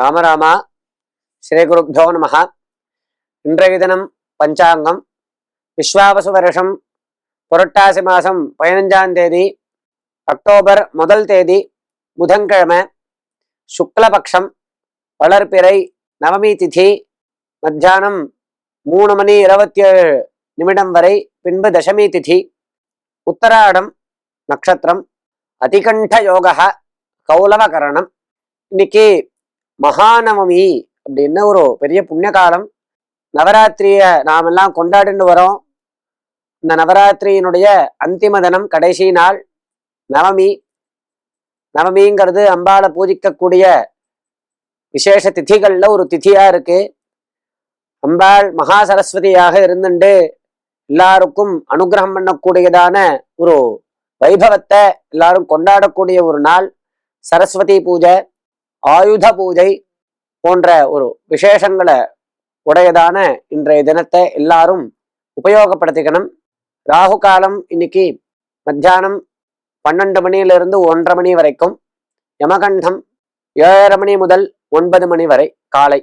ராமராமா ஸ்ரீ ஸ்ரீகுருப்போ நம இன்றைய தினம் பஞ்சாங்கம். விஸ்வாவசு வருஷம் புரட்டாசி மாதம் பதினஞ்சாம் தேதி அக்டோபர் முதல் தேதி புதன்கிழமை சுக்லபக்ஷம் வளர்ப்பிறை நவமி திதி மத்தியானம் மூணு மணி இருபத்தி ஏழு நிமிடம் வரை பின்பு தசமி திதி உத்தராடம் நட்சத்திரம் அதிகண்ட யோகா கௌலவகரணம் இன்னைக்கு மகாநவமி அப்படின்னு ஒரு பெரிய புண்ணிய காலம் நவராத்திரியை நாமெல்லாம் கொண்டாடிட்டு வரோம். இந்த நவராத்திரியினுடைய அந்திம தினம் கடைசி நாள் நவமி. நவமிங்கிறது அம்பாளை பூஜிக்கக்கூடிய விசேஷ திதிகளில் ஒரு திதியாக இருக்கு. அம்பாள் மகா சரஸ்வதியாக இருந்துட்டு எல்லாருக்கும் அனுகிரகம் பண்ணக்கூடியதான ஒரு வைபவத்தை எல்லாரும் கொண்டாடக்கூடிய ஒரு நாள் சரஸ்வதி பூஜை. ஆயுத பூஜை போன்ற ஒரு விசேஷங்களை உடையதான இன்றைய தினத்தை எல்லாரும் உபயோகப்படுத்திக்கணும். ராகு காலம் இன்னைக்கு மத்தியானம் பன்னெண்டு மணியிலிருந்து ஒன்றரை மணி வரைக்கும் யமகண்டம் ஏழரை மணி முதல் ஒன்பது மணி வரை காலை